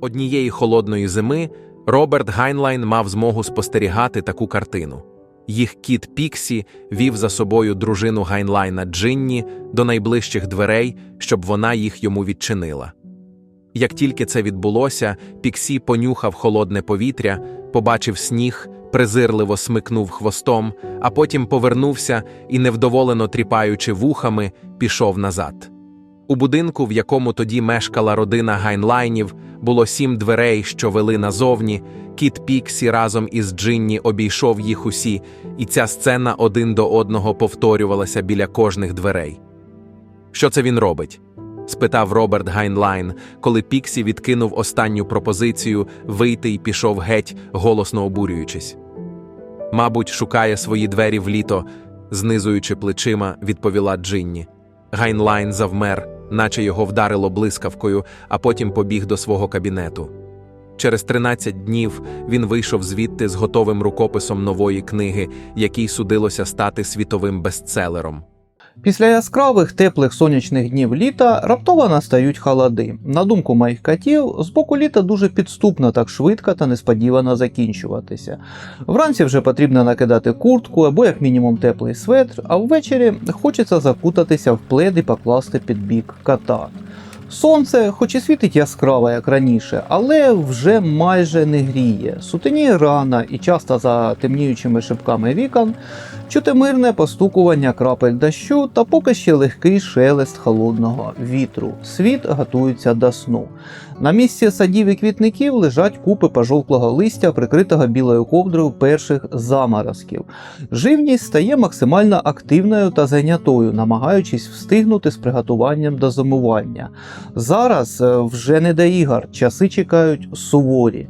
Однієї холодної зими Роберт Гайнлайн мав змогу спостерігати таку картину. Їх кіт Піксі вів за собою дружину Гайнлайна Джинні до найближчих дверей, щоб вона їх йому відчинила. Як тільки це відбулося, Піксі понюхав холодне повітря, побачив сніг, презирливо смикнув хвостом, а потім повернувся і, невдоволено тріпаючи вухами, пішов назад. У будинку, в якому тоді мешкала родина Гайнлайнів, було сім дверей, що вели назовні. Кіт Піксі разом із Джинні обійшов їх усі, і ця сцена один до одного повторювалася біля кожних дверей. Що це він робить? спитав Роберт Гайнлайн, коли Піксі відкинув останню пропозицію вийти і пішов геть, голосно обурюючись. Мабуть, шукає свої двері в літо, знизуючи плечима, відповіла Джинні. Гайнлайн завмер, наче його вдарило блискавкою, а потім побіг до свого кабінету. Через 13 днів він вийшов звідти з готовим рукописом нової книги, якій судилося стати світовим бестселером. Після яскравих теплих сонячних днів літа раптово настають холоди. На думку моїх котів, з боку літа дуже підступно так швидко та несподівано закінчуватися. Вранці вже потрібно накидати куртку або як мінімум теплий светр, а ввечері хочеться закутатися в плед і покласти під бік кота. Сонце, хоч і світить яскраво, як раніше, але вже майже не гріє. Сутеніє рано і часто за темніючими шибками вікон чути мирне постукування крапель дощу та поки ще легкий шелест холодного вітру. Світ готується до сну. На місці садів і квітників лежать купи пожовклого листя, прикритого білою ковдрою перших заморозків. Живність стає максимально активною та зайнятою, намагаючись встигнути з приготуванням до зимування. Зараз е, вже не до ігор, часи чекають суворі.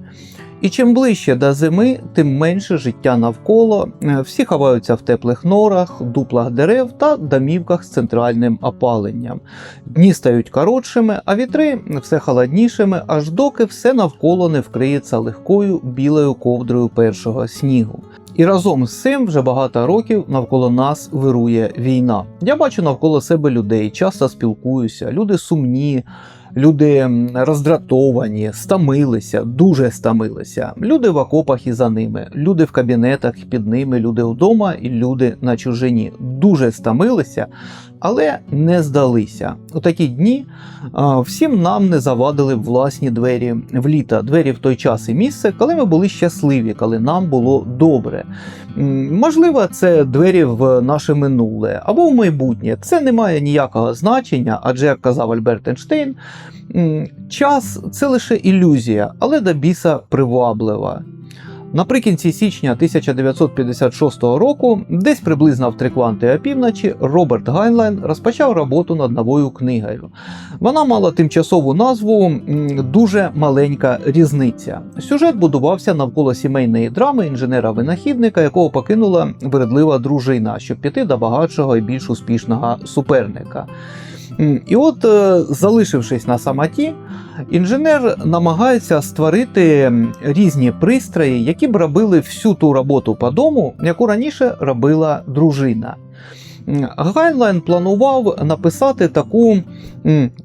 І чим ближче до зими, тим менше життя навколо. Е, Всі ховаються в теплих норах, дуплах дерев та домівках з центральним опаленням. Дні стають коротшими, а вітри все холоднішими, аж доки все навколо не вкриється легкою білою ковдрою першого снігу. І разом з цим вже багато років навколо нас вирує війна. Я бачу навколо себе людей, часто спілкуюся, люди сумні, люди роздратовані, стомилися, дуже стомилися. Люди в окопах і за ними, люди в кабінетах під ними, люди вдома і люди на чужині. Дуже стомилися, але не здалися. У такі дні всім нам не завадили власні двері в літо, двері в той час і місце, коли ми були щасливі, коли нам було добре. Можливо, це двері в наше минуле або в майбутнє. Це не має ніякого значення, адже, як казав Альберт Ейнштейн, час це лише ілюзія, але до біса приваблива. Наприкінці січня 1956 року, десь приблизно в три кванти опівночі, Роберт Гайнлайн розпочав роботу над новою книгою. Вона мала тимчасову назву Дуже маленька різниця. Сюжет будувався навколо сімейної драми інженера-винахідника, якого покинула вередлива дружина, щоб піти до багатшого і більш успішного суперника. І от, е, залишившись на самоті, інженер намагається створити різні пристрої, які б робили всю ту роботу по дому, яку раніше робила дружина. М, Гайнлайн планував написати таку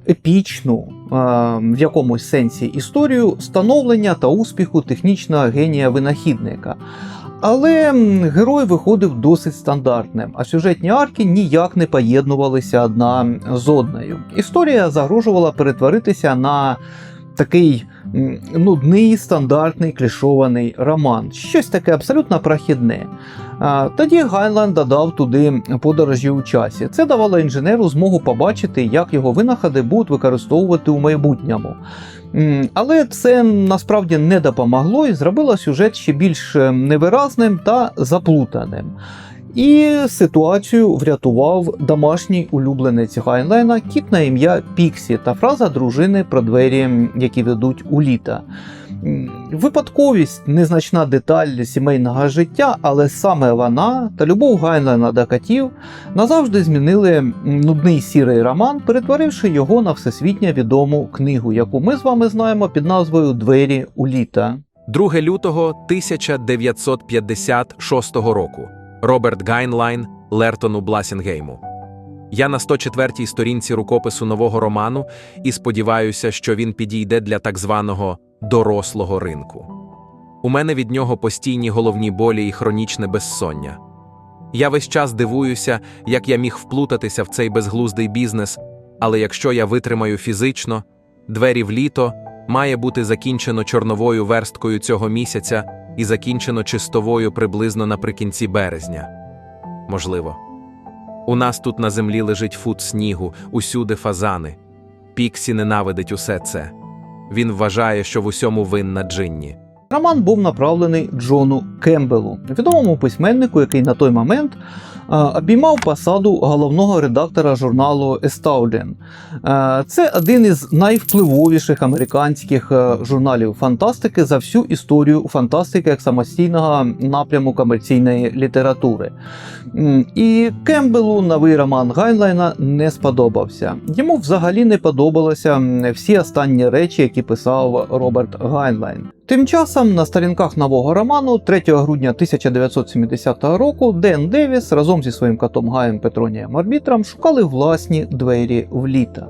епічну, в якомусь сенсі історію становлення та успіху технічного генія винахідника. Але герой виходив досить стандартним, а сюжетні арки ніяк не поєднувалися одна з одною. Історія загрожувала перетворитися на такий нудний, стандартний клішований роман, щось таке абсолютно прохідне. Тоді Гайнланд додав туди подорожі у часі. Це давало інженеру змогу побачити, як його винаходи будуть використовувати у майбутньому. Але це насправді не допомогло і зробило сюжет ще більш е, невиразним та заплутаним. І ситуацію врятував домашній улюбленець Гайнлайна кіт на ім'я Піксі та фраза дружини про двері, які ведуть у літа. Випадковість незначна деталь сімейного життя, але саме вона та любов Гайнлайна до котів назавжди змінили нудний сірий роман, перетворивши його на всесвітньо відому книгу, яку ми з вами знаємо під назвою Двері у літа. 2 лютого 1956 року. Роберт Гайнлайн Лертону Бласінгейму. Я на 104-й сторінці рукопису нового роману і сподіваюся, що він підійде для так званого дорослого ринку. У мене від нього постійні головні болі і хронічне безсоння. Я весь час дивуюся, як я міг вплутатися в цей безглуздий бізнес, але якщо я витримаю фізично, двері в літо має бути закінчено чорновою версткою цього місяця і закінчено чистовою приблизно наприкінці березня. Можливо. У нас тут на землі лежить фут снігу, усюди фазани. Піксі ненавидить усе це. Він вважає, що в усьому винна Джинні. Роман був направлений Джону Кембелу, відомому письменнику, який на той момент обіймав посаду головного редактора журналу Estauden. Е, Це один із найвпливовіших американських е, журналів фантастики за всю історію фантастики як самостійного напряму комерційної літератури. І Кембелу новий роман Гайнлайна не сподобався. Йому взагалі не подобалися всі останні речі, які писав Роберт Гайнлайн. Тим часом на сторінках нового роману 3 грудня 1970 року Ден Девіс разом зі своїм котом Гаєм Петронієм Арбітром шукали власні двері в літа.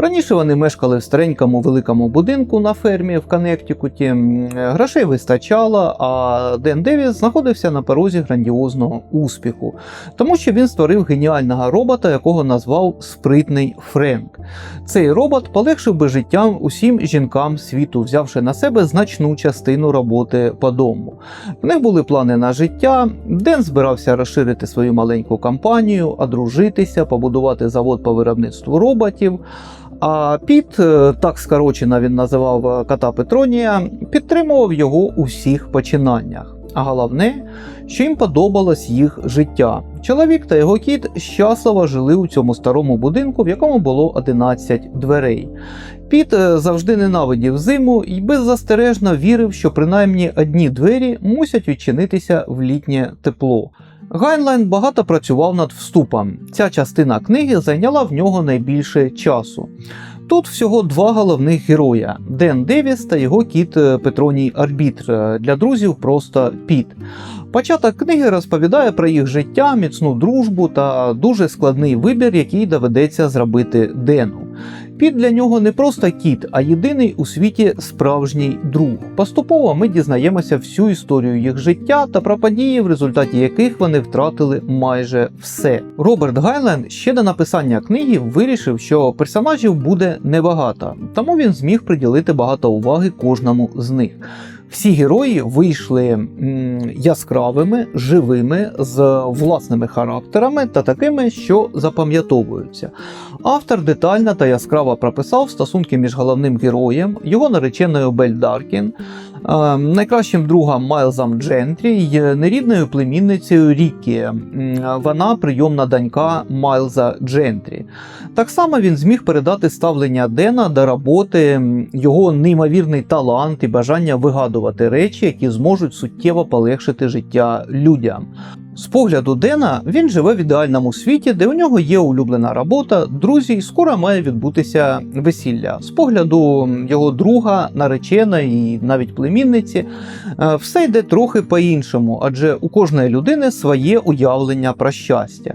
Раніше вони мешкали в старенькому великому будинку на фермі в Коннектикуті. Грошей вистачало, а Ден Девіс знаходився на порозі грандіозного успіху, тому що він створив геніального робота, якого назвав Спритний Френк. Цей робот полегшив би життя усім жінкам світу, взявши на себе значну частину роботи по дому. В них були плани на життя. Ден збирався розширити свою маленьку компанію, одружитися, побудувати завод по виробництву роботів. А Піт, е, так скорочено він називав е, кота Петронія, підтримував його у всіх починаннях. А головне, що їм подобалось їх життя. Чоловік та його кіт щасливо жили у цьому старому будинку, в якому було 11 дверей. Піт е, завжди ненавидів зиму і беззастережно вірив, що принаймні одні двері мусять відчинитися в літнє тепло. Гайнлайн багато працював над вступом. Ця частина книги зайняла в нього найбільше часу. Тут всього два головних героя: Ден Девіс та його кіт е, Петроній Арбітр. е, Для друзів просто Піт. Початок книги розповідає про їх життя, міцну дружбу та дуже складний вибір, який доведеться зробити Дену. Піт для нього не просто кіт, а єдиний у світі справжній друг. Поступово ми дізнаємося всю історію їх життя та про події, в результаті яких вони втратили майже все. Роберт Гайлен ще до написання книги вирішив, що персонажів буде небагато, тому він зміг приділити багато уваги кожному з них. Всі герої вийшли м, яскравими, живими, з власними характерами та такими, що запам'ятовуються. Автор детально та яскраво прописав стосунки між головним героєм, його нареченою Бель Даркін, е, найкращим другом Майлзом Джентрі й нерідною племінницею Рікі. Вона прийомна донька Майлза Джентрі. Так само він зміг передати ставлення Дена до роботи, його неймовірний талант і бажання вигадувати речі, які зможуть суттєво полегшити життя людям. З погляду Дена він живе в ідеальному світі, де у нього є улюблена робота, друзі, і скоро має відбутися весілля. З погляду його друга, нареченої і навіть племінниці, е, все йде трохи по-іншому, адже у кожної людини своє уявлення про щастя.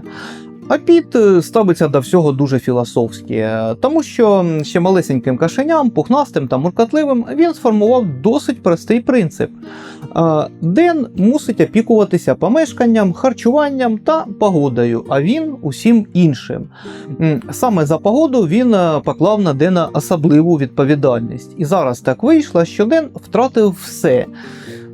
А Піт е, ставиться до всього дуже філософськи, е, тому що ще малесеньким кашеням, пухнастим та муркатливим він сформував досить простий принцип. Е, Ден мусить опікуватися помешканням, харчуванням та погодою, а він усім іншим. Саме за погоду він поклав на Дена особливу відповідальність. І зараз так вийшло, що Ден втратив все.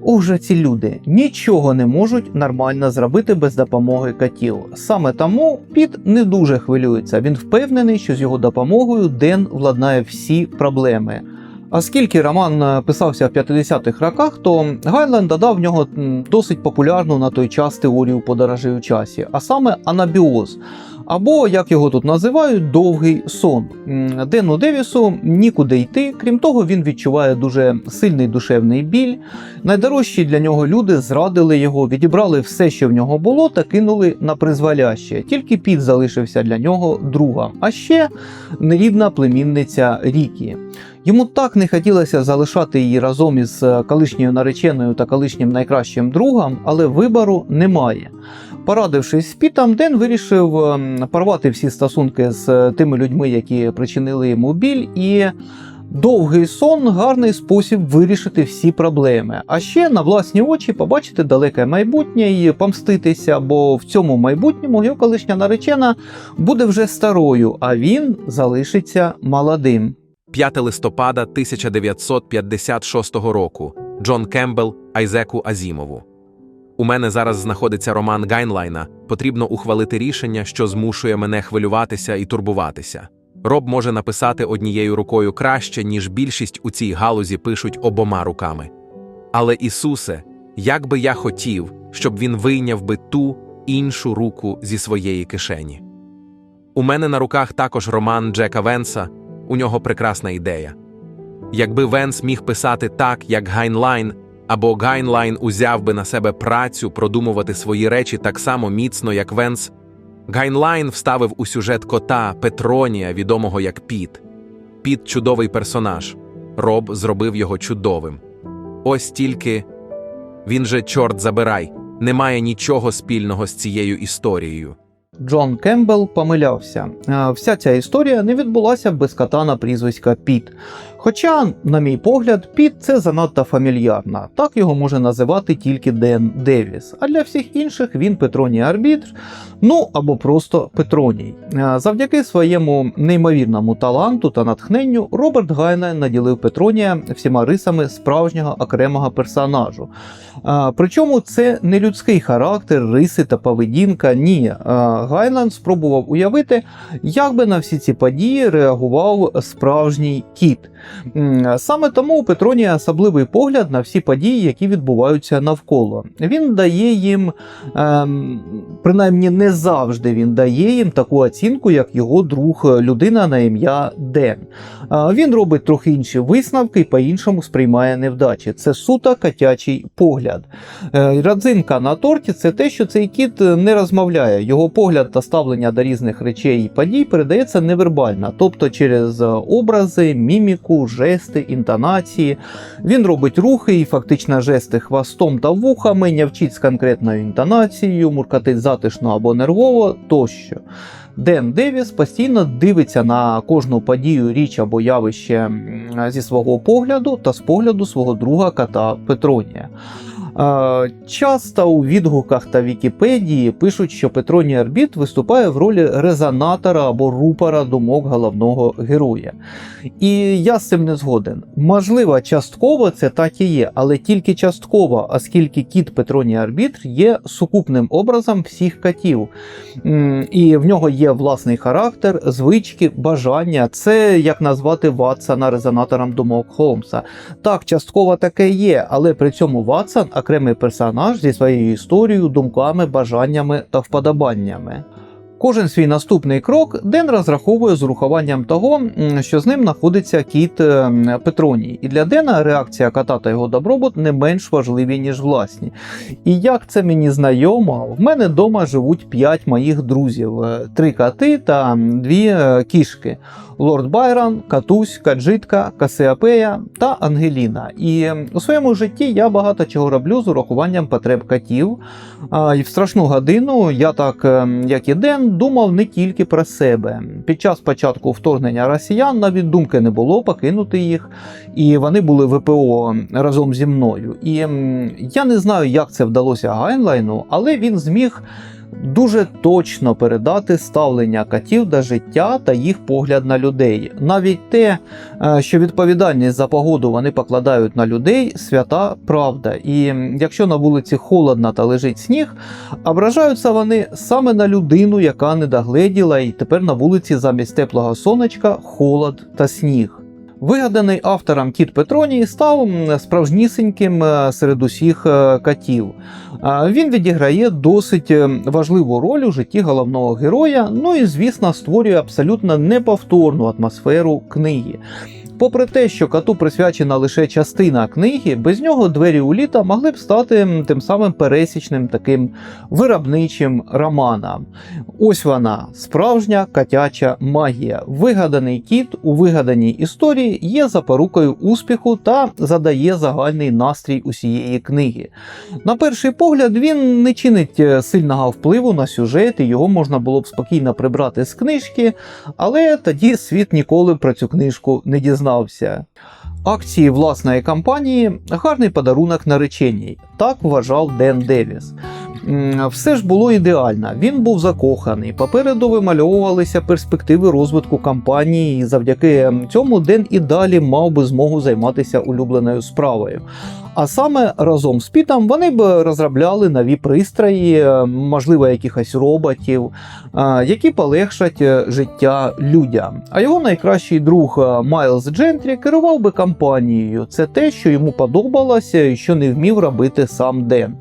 Уже ці люди нічого не можуть нормально зробити без допомоги котів. Саме тому Піт не дуже хвилюється. Він впевнений, що з його допомогою Ден владнає всі проблеми. Оскільки роман писався в 50-х роках, то Гайленд додав в нього досить популярну на той час теорію подорожей у часі, а саме анабіоз. Або, як його тут називають, довгий сон. Дену Девісу нікуди йти, крім того, він відчуває дуже сильний душевний біль. Найдорожчі для нього люди зрадили його, відібрали все, що в нього було, та кинули на призволяще. Тільки Піт залишився для нього другом. А ще нерідна племінниця Рікі. Йому так не хотілося залишати її разом із е, колишньою нареченою та колишнім найкращим другом, але вибору немає. Порадившись з Пітом, Ден вирішив ем, порвати всі стосунки з е, тими людьми, які причинили йому біль, і Довгий сон гарний спосіб вирішити всі проблеми, а ще на власні очі побачити далеке майбутнє і помститися, бо в цьому майбутньому його колишня наречена буде вже старою, а він залишиться молодим. 5 листопада 1956 року. Джон Кембл Айзеку Азімову. У мене зараз знаходиться роман Гайнлайна. Потрібно ухвалити рішення, що змушує мене хвилюватися і турбуватися. Роб може написати однією рукою краще, ніж більшість у цій галузі пишуть обома руками. Але Ісусе, як би я хотів, щоб він вийняв би ту іншу руку зі своєї кишені. У мене на руках також роман Джека Венса, у нього прекрасна ідея. Якби Венс міг писати так, як Гайнлайн, або Гайнлайн узяв би на себе працю продумувати свої речі так само міцно, як Венс, Гайнлайн вставив у сюжет кота Петронія, відомого як Піт. Піт чудовий персонаж. Роб зробив його чудовим. Ось тільки він же, чорт забирай, не має нічого спільного з цією історією. Джон Кембл помилявся. Вся ця історія не відбулася без кота на прізвиська Піт. Хоча, на мій погляд, Піт це занадто фамільярно. Так його може називати тільки Ден Девіс. А для всіх інших він Петроній Арбітр, ну або просто Петроній. Е, Завдяки своєму неймовірному таланту та натхненню Роберт Гайна наділив Петронія всіма рисами справжнього окремого персонажу. Причому це не людський характер, риси та поведінка. Ні. Гайнан спробував уявити, як би на всі ці події реагував справжній кіт. Саме тому у Петронія особливий погляд на всі події, які відбуваються навколо. Він дає їм, ем, принаймні не завжди він дає їм таку оцінку, як його друг людина на ім'я Ден. Він робить трохи інші висновки і по-іншому сприймає невдачі. Це суто котячий погляд. Е, Родзинка на торті це те, що цей кіт не розмовляє. Його погляд та ставлення до різних речей і подій передається невербально, тобто через е, образи, міміку, жести, інтонації. Він робить рухи і фактично жести хвостом та вухами, нявчить з конкретною інтонацією, муркатить затишно або нервово тощо. Ден Девіс постійно дивиться на кожну подію, річ або явище зі свого погляду та з погляду свого друга кота Петронія. Часто у відгуках та Вікіпедії пишуть, що Петроній Арбіт виступає в ролі резонатора або рупора думок головного героя. І я з цим не згоден. Можливо, частково це так і є, але тільки частково, оскільки кіт Петроній Арбітр є сукупним образом всіх котів. М, І в нього є власний характер, звички, бажання. Це як назвати Ватсона резонатором думок Холмса. Так, частково таке є, але при цьому Ватсон окремий персонаж зі своєю історією, думками, бажаннями та вподобаннями. Кожен свій наступний крок Ден розраховує з урахуванням того, що з ним знаходиться кіт е, Петроній. І для Дена реакція кота та його добробут не менш важливі, ніж власні. І як це мені знайомо, в мене вдома живуть п'ять моїх друзів: е, три коти та дві е, кішки. Лорд Байрон, Катусь, Каджитка, Касеапея та Ангеліна. І у своєму житті я багато чого роблю з урахуванням потреб котів. І в страшну годину я, так ем, як і Ден, думав не тільки про себе. Під час початку вторгнення росіян навіть думки не було покинути їх, і вони були ВПО разом зі мною. І я не знаю, як це вдалося Гайнлайну, але він зміг. Дуже точно передати ставлення котів до життя та їх погляд на людей. Навіть те, е, що відповідальність за погоду вони покладають на людей, свята правда. І якщо на вулиці холодно та лежить сніг, ображаються вони саме на людину, яка не догледіла, і тепер на вулиці замість теплого сонечка холод та сніг. Вигаданий автором кіт Петроній став справжнісіньким е, серед усіх катів. Він відіграє досить е, важливу роль у житті головного героя, ну і, звісно, створює абсолютно неповторну атмосферу книги. Попри те, що коту присвячена лише частина книги, без нього двері у літа могли б стати тим самим пересічним таким виробничим романом. Ось вона, справжня котяча магія. Вигаданий кіт у вигаданій історії є запорукою успіху та задає загальний настрій усієї книги. На перший погляд, він не чинить е, сильного впливу на сюжет, і його можна було б спокійно прибрати з книжки, але тоді світ ніколи про цю книжку не дізнався. Зізнався. Акції власної компанії гарний подарунок нареченій. Так вважав Ден Девіс. Все ж було ідеально. Він був закоханий. Попереду вимальовувалися перспективи розвитку компанії, і завдяки цьому Ден і далі мав би змогу займатися улюбленою справою. А саме разом з Пітом вони б розробляли нові пристрої, е, можливо, якихось роботів, е, які полегшать е, життя людям. А його найкращий друг Майлз Джентрі керував би компанією. Це те, що йому подобалося і що не вмів робити сам Ден.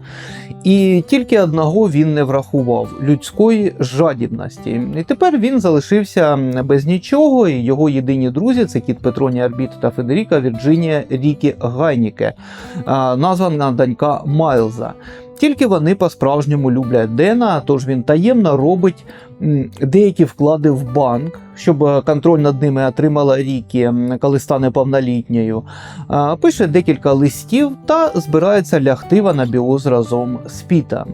І тільки одного він не врахував людської жадібності. І тепер він залишився без нічого, і його єдині друзі це кіт Петроні Арбіт та Федеріка Вірджинія Рікі Гайніке, названа донька Майлза. Тільки вони по-справжньому люблять Дена, тож він таємно робить деякі вклади в банк, щоб е, контроль над ними отримала Рікі, коли стане повнолітньою. Пише декілька листів та збирається лягти в анабіоз разом з Пітом.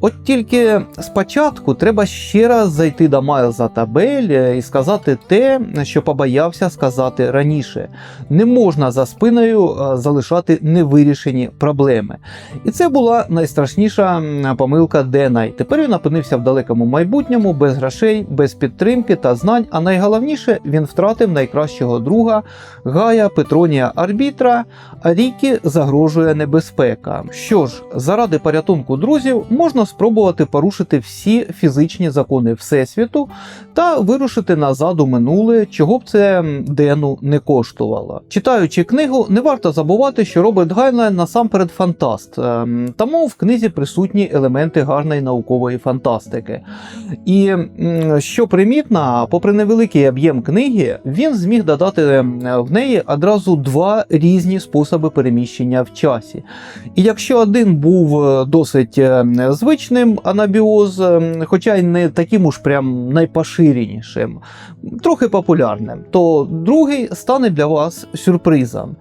От тільки спочатку треба ще раз зайти до Майлза та Бель е, і сказати те, що побоявся сказати раніше. Не можна за спиною е, залишати невирішені проблеми. І це була найстрашніша помилка Дена. І тепер він опинився в далекому майбутньому, без грошей, без підтримки та знань. А найголовніше, він втратив найкращого друга Гая Петронія Арбітра, а Рікі загрожує небезпека. Що ж, заради порятунку друзів можна спробувати порушити всі фізичні закони Всесвіту та вирушити назад у минуле, чого б це Дену не коштувало. Читаючи книгу, не варто забувати, що Роберт Гайнлайн насамперед фантаст, ем, тому в книзі присутні елементи гарної наукової фантастики. І що примітно, попри невеликий об'єм книги, він зміг додати ем, в неї одразу два різні способи переміщення в часі. І якщо один був е, досить е, звичним анабіоз, хоча й не таким уж прям найпоширенішим, трохи популярним, то другий стане для вас сюрпризом.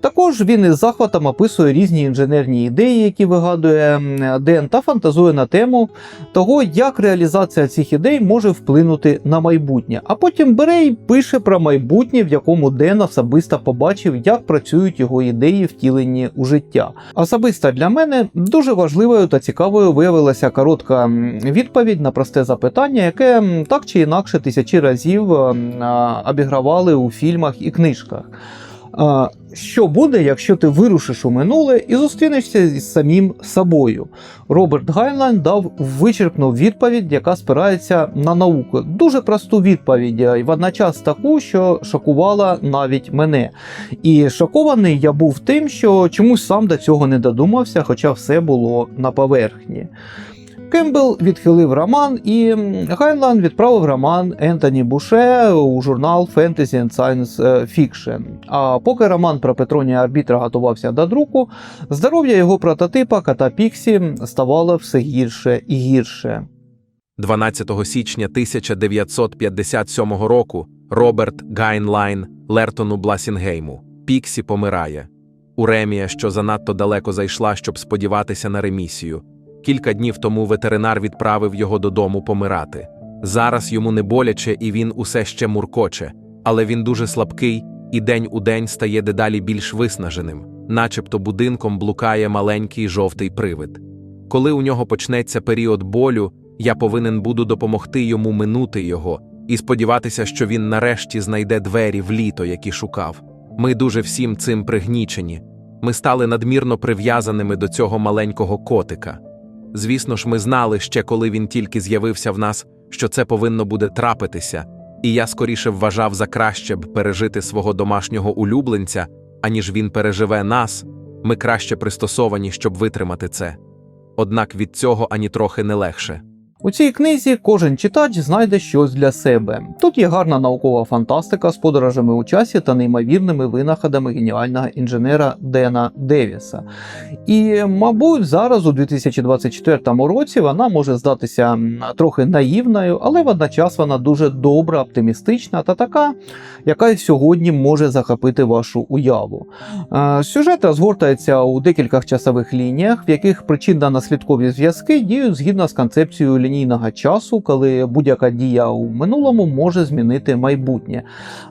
Також він із захватом описує різні інженерні ідеї, які вигадує Ден, та фантазує на тему того, як реалізація цих ідей може вплинути на майбутнє. А потім бере і пише про майбутнє, в якому Ден особисто побачив, як працюють його ідеї, втілені у життя. Особисто для мене дуже важливою та цікавою виявилася коротка відповідь на просте запитання, яке так чи інакше тисячі разів обігравали у фільмах і книжках. Що буде, якщо ти вирушиш у минуле і зустрінешся з самим собою? Роберт Гайнлайн дав вичерпну відповідь, яка спирається на науку. Дуже просту відповідь, і водночас таку, що шокувала навіть мене. І шокований я був тим, що чомусь сам до цього не додумався, хоча все було на поверхні. Кембл відхилив роман, і м, відправив роман Ентоні Буше у журнал Fantasy and Science Fiction. А поки роман про Петронія Арбітра готувався до друку, здоров'я його прототипа кота Піксі ставало все гірше і гірше. 12 січня 1957 року Роберт Гайнлайн Лертону Бласінгейму. Піксі помирає. Уремія, що занадто далеко зайшла, щоб сподіватися на ремісію. Кілька днів тому ветеринар відправив його додому помирати. Зараз йому не боляче, і він усе ще муркоче, але він дуже слабкий і день у день стає дедалі більш виснаженим, начебто будинком блукає маленький жовтий привид. Коли у нього почнеться період болю, я повинен буду допомогти йому минути його і сподіватися, що він нарешті знайде двері в літо, які шукав. Ми дуже всім цим пригнічені. Ми стали надмірно прив'язаними до цього маленького котика. Звісно ж, ми знали ще, коли він тільки з'явився в нас, що це повинно буде трапитися, і я скоріше вважав за краще б пережити свого домашнього улюбленця, аніж він переживе нас. Ми краще пристосовані, щоб витримати це. Однак від цього ані трохи не легше. У цій книзі кожен читач знайде щось для себе. Тут є гарна наукова фантастика з подорожами у часі та неймовірними винаходами геніального інженера Дена Девіса. І, мабуть, зараз, у 2024 році, вона може здатися трохи наївною, але водночас вона дуже добра, оптимістична та така, яка й сьогодні може захопити вашу уяву. Е, Сюжет розгортається у декількох часових лініях, в яких причинно-наслідкові зв'язки діють згідно з концепцією лінійного лінійного часу, коли будь-яка дія у минулому може змінити майбутнє.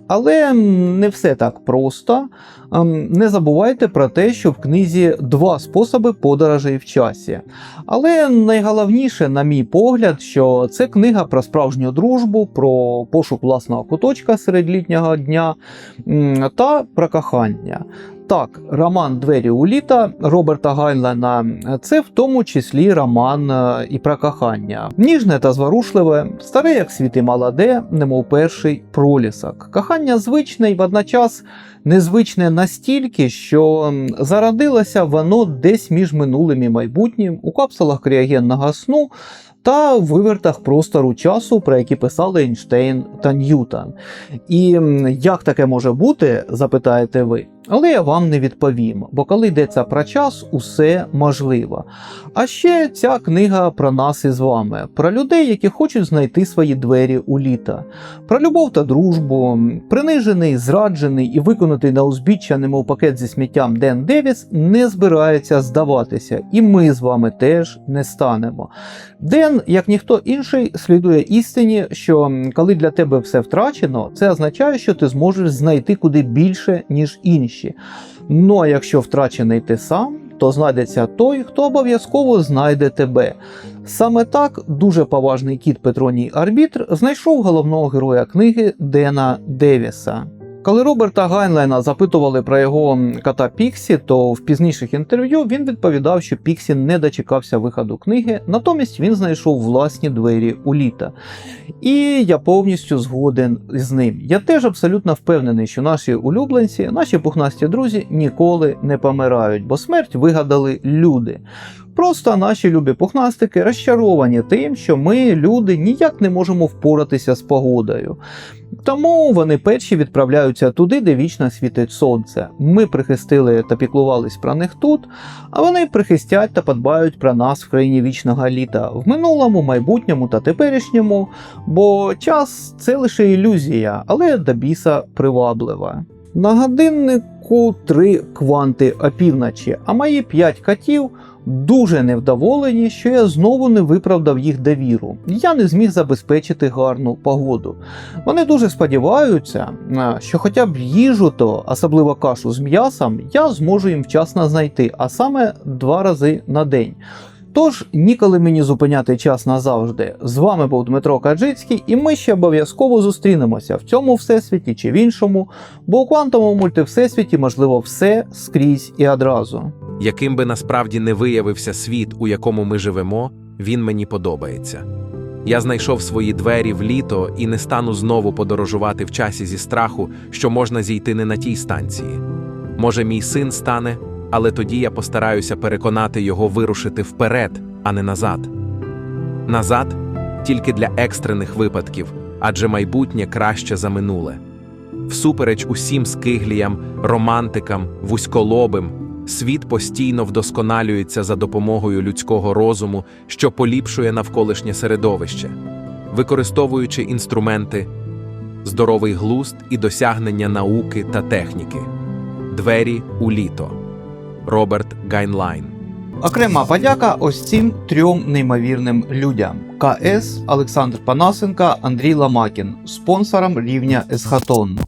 Але не все так просто. Ем, Не забувайте про те, що в книзі два способи подорожей в часі. Але найголовніше, на мій погляд, що це книга про справжню дружбу, про пошук власного куточка серед літнього дня та про кохання. Так, роман Двері у літа Роберта Гайнлена це в тому числі роман е, і про кохання. Ніжне та зворушливе, старе як світ і молоде, немов перший пролісок. Кохання звичне і водночас незвичне настільки, що зародилося воно десь між минулим і майбутнім у капсулах кріогенного сну та вивертах простору часу, про які писали Ейнштейн та Ньютон. І як таке може бути, запитаєте ви. Але я вам не відповім, бо коли йдеться про час, усе можливо. А ще ця книга про нас із вами, про людей, які хочуть знайти свої двері у літа, про любов та дружбу, принижений, зраджений і виконатий на узбіччя, немов пакет зі сміттям Ден Девіс, не збирається здаватися, і ми з вами теж не станемо. Ден, як ніхто інший, слідує істині, що коли для тебе все втрачено, це означає, що ти зможеш знайти куди більше, ніж інші. Ну а якщо втрачений ти сам, то знайдеться той, хто обов'язково знайде тебе. Саме так дуже поважний кіт Петроній Арбітр знайшов головного героя книги Дена Девіса. Коли Роберта Гайнлайна запитували про його кота Піксі, то в пізніших інтерв'ю він відповідав, що Піксі не дочекався виходу книги, натомість він знайшов власні двері у літа. І я повністю згоден з ним. Я теж абсолютно впевнений, що наші улюбленці, наші пухнасті друзі ніколи не помирають, бо смерть вигадали люди. Просто наші любі пухнастики розчаровані тим, що ми, люди, ніяк не можемо впоратися з погодою. Тому вони перші відправляються туди, де вічно світить сонце. Ми прихистили та піклувались про них тут, а вони прихистять та подбають про нас в країні вічного літа в минулому, майбутньому та теперішньому, бо час це лише ілюзія, але до біса приваблива. На годиннику три кванти опівночі, а мої п'ять котів дуже невдоволені, що я знову не виправдав їх довіру. Я не зміг забезпечити гарну погоду. Вони дуже сподіваються, що хоча б їжу, то особливо кашу з м'ясом, я зможу їм вчасно знайти, а саме два рази на день. Тож ніколи мені зупиняти час назавжди. З вами був Дмитро Каджицький, і ми ще обов'язково зустрінемося в цьому всесвіті чи в іншому, бо у квантовому мультивсесвіті можливо все скрізь і одразу. Яким би насправді не виявився світ, у якому ми живемо, він мені подобається. Я знайшов свої двері в літо і не стану знову подорожувати в часі зі страху, що можна зійти не на тій станції. Може, мій син стане, але тоді я постараюся переконати його вирушити вперед, а не назад. Назад тільки для екстрених випадків, адже майбутнє краще за минуле. Всупереч усім скигліям, романтикам, вузьколобим, світ постійно вдосконалюється за допомогою людського розуму, що поліпшує навколишнє середовище, використовуючи інструменти, здоровий глузд і досягнення науки та техніки. Двері у літо. Роберт Гайнлайн. Окрема подяка ось цим трьом неймовірним людям: КС Олександр Панасенка, Андрій Ламакін, спонсорам рівня Есхатон.